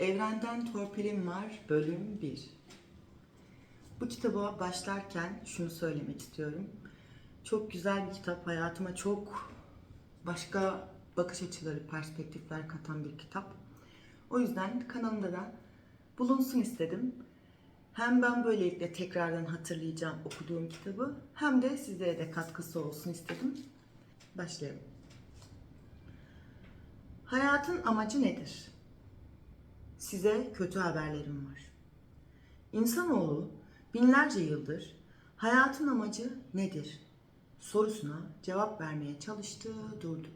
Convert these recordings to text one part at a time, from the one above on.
Evrenden Torpilim Var bölüm 1 Bu kitaba başlarken şunu söylemek istiyorum. Çok güzel bir kitap. Hayatıma çok başka bakış açıları, perspektifler katan bir kitap. O yüzden kanalımda da bulunsun istedim. Hem ben böylelikle tekrardan hatırlayacağım okuduğum kitabı hem de sizlere de katkısı olsun istedim. Başlayalım. Hayatın amacı nedir? Size kötü haberlerim var. İnsanoğlu binlerce yıldır hayatın amacı nedir sorusuna cevap vermeye çalıştı, durdu.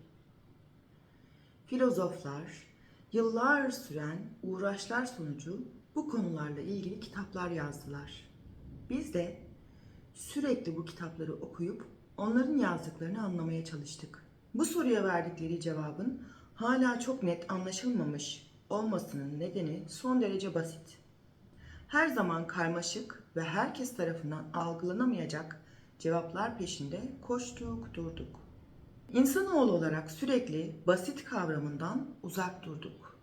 Filozoflar yıllar süren uğraşlar sonucu bu konularla ilgili kitaplar yazdılar. Biz de sürekli bu kitapları okuyup onların yazdıklarını anlamaya çalıştık. Bu soruya verdikleri cevabın hala çok net anlaşılmamış olmasının nedeni son derece basit. Her zaman karmaşık ve herkes tarafından algılanamayacak cevaplar peşinde koştuk durduk. İnsanoğlu olarak sürekli basit kavramından uzak durduk.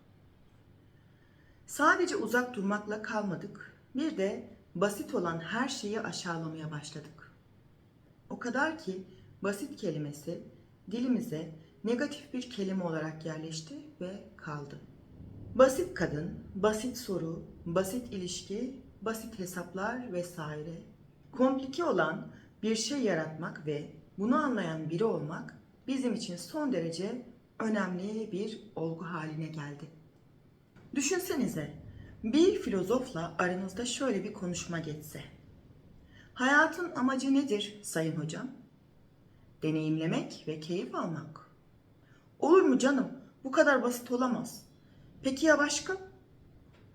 Sadece uzak durmakla kalmadık, bir de basit olan her şeyi aşağılamaya başladık. O kadar ki basit kelimesi dilimize negatif bir kelime olarak yerleşti ve kaldı. Basit kadın, basit soru, basit ilişki, basit hesaplar vesaire. Komplike olan bir şey yaratmak ve bunu anlayan biri olmak bizim için son derece önemli bir olgu haline geldi. Düşünsenize bir filozofla aranızda şöyle bir konuşma geçse. Hayatın amacı nedir sayın hocam? Deneyimlemek ve keyif almak. Olur mu canım? Bu kadar basit olamaz. Peki ya başka?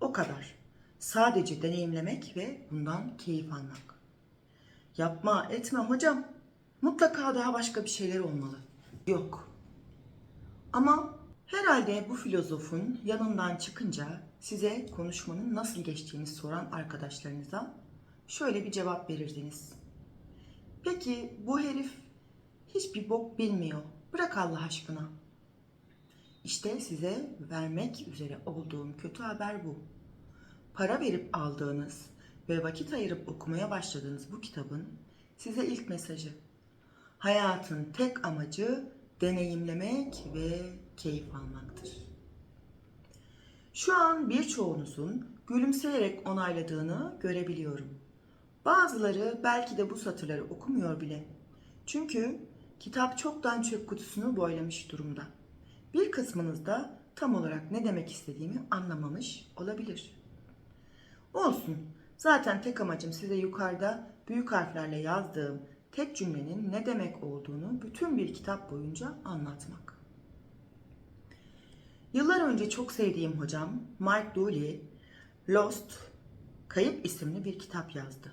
O kadar. Sadece deneyimlemek ve bundan keyif almak. Yapma, etme hocam. Mutlaka daha başka bir şeyler olmalı. Yok. Ama herhalde bu filozofun yanından çıkınca size konuşmanın nasıl geçtiğini soran arkadaşlarınıza şöyle bir cevap verirdiniz. Peki bu herif hiçbir bok bilmiyor. Bırak Allah aşkına. İşte size vermek üzere olduğum kötü haber bu. Para verip aldığınız ve vakit ayırıp okumaya başladığınız bu kitabın size ilk mesajı. Hayatın tek amacı deneyimlemek ve keyif almaktır. Şu an birçoğunuzun gülümseyerek onayladığını görebiliyorum. Bazıları belki de bu satırları okumuyor bile. Çünkü kitap çoktan çöp kutusunu boylamış durumda. Bir kısmınız da tam olarak ne demek istediğimi anlamamış olabilir. Olsun. Zaten tek amacım size yukarıda büyük harflerle yazdığım tek cümlenin ne demek olduğunu bütün bir kitap boyunca anlatmak. Yıllar önce çok sevdiğim hocam Mike Dooley, Lost, Kayıp isimli bir kitap yazdı.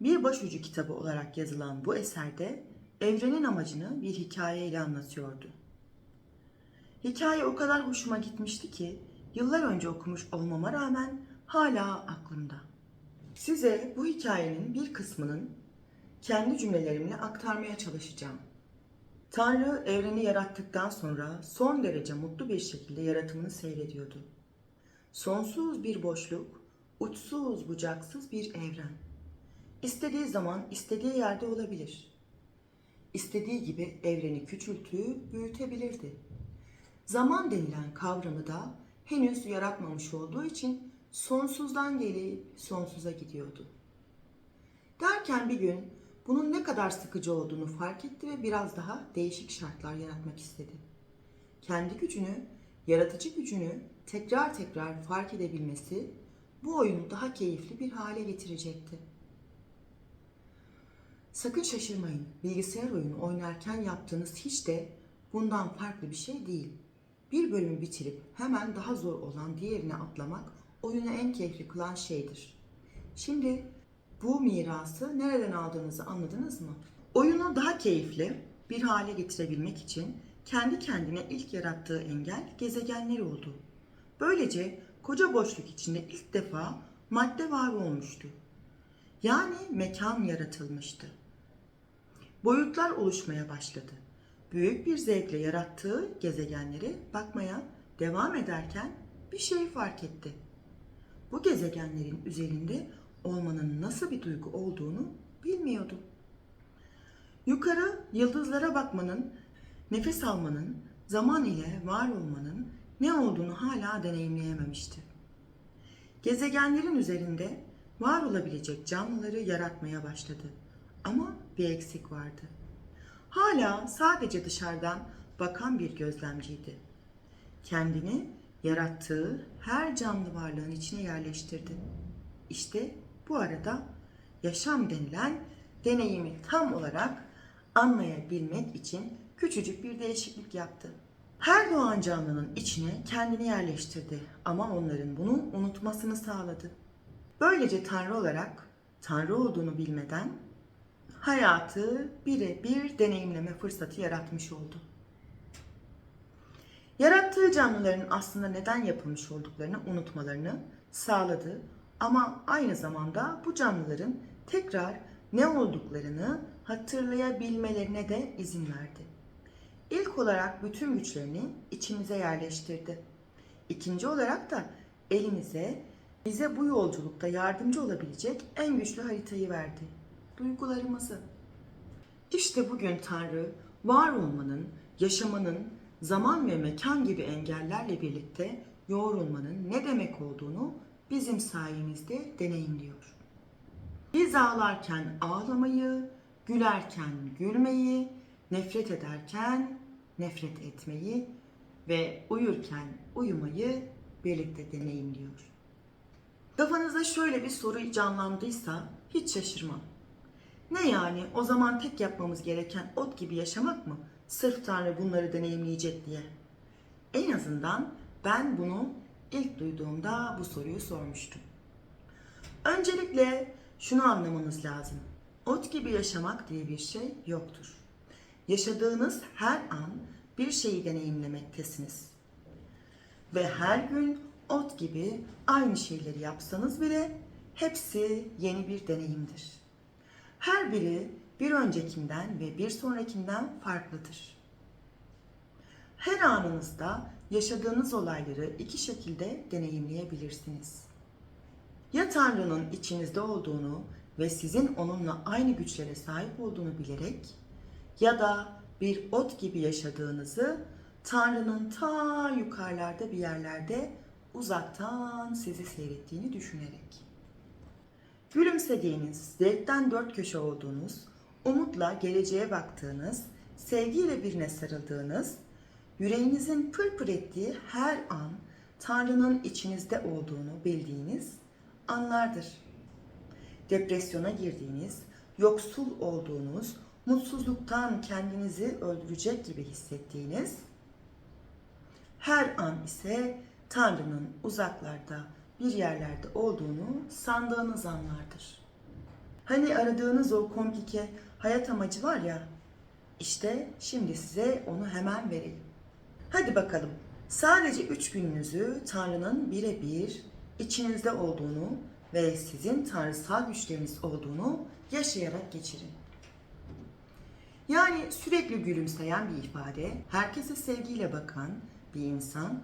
Bir başucu kitabı olarak yazılan bu eserde evrenin amacını bir hikayeyle anlatıyordu. Hikaye o kadar hoşuma gitmişti ki yıllar önce okumuş olmama rağmen hala aklımda. Size bu hikayenin bir kısmının kendi cümlelerimle aktarmaya çalışacağım. Tanrı evreni yarattıktan sonra son derece mutlu bir şekilde yaratımını seyrediyordu. Sonsuz bir boşluk, uçsuz bucaksız bir evren. İstediği zaman istediği yerde olabilir. İstediği gibi evreni küçültüğü büyütebilirdi. Zaman denilen kavramı da henüz yaratmamış olduğu için sonsuzdan gelip sonsuza gidiyordu. Derken bir gün bunun ne kadar sıkıcı olduğunu fark etti ve biraz daha değişik şartlar yaratmak istedi. Kendi gücünü, yaratıcı gücünü tekrar tekrar fark edebilmesi bu oyunu daha keyifli bir hale getirecekti. Sakın şaşırmayın. Bilgisayar oyunu oynarken yaptığınız hiç de bundan farklı bir şey değil. Bir bölümü bitirip hemen daha zor olan diğerine atlamak oyunu en keyifli kılan şeydir. Şimdi bu mirası nereden aldığınızı anladınız mı? Oyunu daha keyifli bir hale getirebilmek için kendi kendine ilk yarattığı engel gezegenler oldu. Böylece koca boşluk içinde ilk defa madde var olmuştu. Yani mekan yaratılmıştı. Boyutlar oluşmaya başladı. Büyük bir zevkle yarattığı gezegenlere bakmaya devam ederken bir şey fark etti. Bu gezegenlerin üzerinde olmanın nasıl bir duygu olduğunu bilmiyordu. Yukarı yıldızlara bakmanın, nefes almanın, zaman ile var olmanın ne olduğunu hala deneyimleyememişti. Gezegenlerin üzerinde var olabilecek canlıları yaratmaya başladı. Ama bir eksik vardı. Hala sadece dışarıdan bakan bir gözlemciydi. Kendini yarattığı her canlı varlığın içine yerleştirdi. İşte bu arada yaşam denilen deneyimi tam olarak anlayabilmek için küçücük bir değişiklik yaptı. Her doğan canlının içine kendini yerleştirdi ama onların bunu unutmasını sağladı. Böylece Tanrı olarak Tanrı olduğunu bilmeden hayatı birebir deneyimleme fırsatı yaratmış oldu. Yarattığı canlıların aslında neden yapılmış olduklarını unutmalarını sağladı ama aynı zamanda bu canlıların tekrar ne olduklarını hatırlayabilmelerine de izin verdi. İlk olarak bütün güçlerini içimize yerleştirdi. İkinci olarak da elimize bize bu yolculukta yardımcı olabilecek en güçlü haritayı verdi. Duygularımızı. İşte bugün Tanrı var olmanın, yaşamanın, zaman ve mekan gibi engellerle birlikte yoğrulmanın ne demek olduğunu bizim sayemizde deneyimliyor. Biz ağlarken ağlamayı, gülerken gülmeyi, nefret ederken nefret etmeyi ve uyurken uyumayı birlikte deneyimliyor. Kafanızda şöyle bir soru canlandıysa hiç şaşırmam. Ne yani o zaman tek yapmamız gereken ot gibi yaşamak mı? Sırf Tanrı bunları deneyimleyecek diye. En azından ben bunu ilk duyduğumda bu soruyu sormuştum. Öncelikle şunu anlamanız lazım. Ot gibi yaşamak diye bir şey yoktur. Yaşadığınız her an bir şeyi deneyimlemektesiniz. Ve her gün ot gibi aynı şeyleri yapsanız bile hepsi yeni bir deneyimdir. Her biri bir öncekinden ve bir sonrakinden farklıdır. Her anınızda yaşadığınız olayları iki şekilde deneyimleyebilirsiniz. Ya Tanrı'nın içinizde olduğunu ve sizin onunla aynı güçlere sahip olduğunu bilerek ya da bir ot gibi yaşadığınızı Tanrı'nın ta yukarılarda bir yerlerde uzaktan sizi seyrettiğini düşünerek. Gülümsediğiniz, zevkten dört köşe olduğunuz, umutla geleceğe baktığınız, sevgiyle birine sarıldığınız, yüreğinizin pırpır ettiği her an Tanrı'nın içinizde olduğunu bildiğiniz anlardır. Depresyona girdiğiniz, yoksul olduğunuz, mutsuzluktan kendinizi öldürecek gibi hissettiğiniz, her an ise Tanrı'nın uzaklarda bir yerlerde olduğunu sandığınız anlardır. Hani aradığınız o komplike hayat amacı var ya, işte şimdi size onu hemen vereyim. Hadi bakalım, sadece üç gününüzü Tanrı'nın birebir içinizde olduğunu ve sizin tanrısal güçleriniz olduğunu yaşayarak geçirin. Yani sürekli gülümseyen bir ifade, herkese sevgiyle bakan bir insan,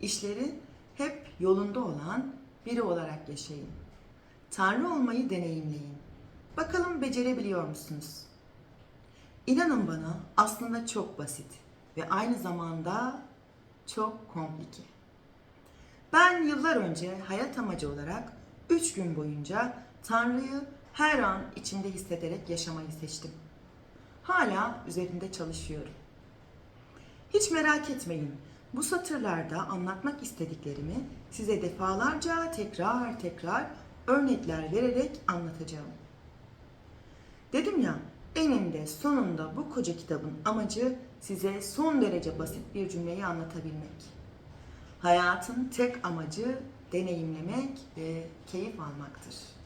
işleri hep yolunda olan biri olarak yaşayın. Tanrı olmayı deneyimleyin. Bakalım becerebiliyor musunuz? İnanın bana aslında çok basit ve aynı zamanda çok komplike. Ben yıllar önce hayat amacı olarak 3 gün boyunca Tanrı'yı her an içinde hissederek yaşamayı seçtim. Hala üzerinde çalışıyorum. Hiç merak etmeyin. Bu satırlarda anlatmak istediklerimi size defalarca tekrar tekrar örnekler vererek anlatacağım. Dedim ya, eninde sonunda bu koca kitabın amacı size son derece basit bir cümleyi anlatabilmek. Hayatın tek amacı deneyimlemek ve keyif almaktır.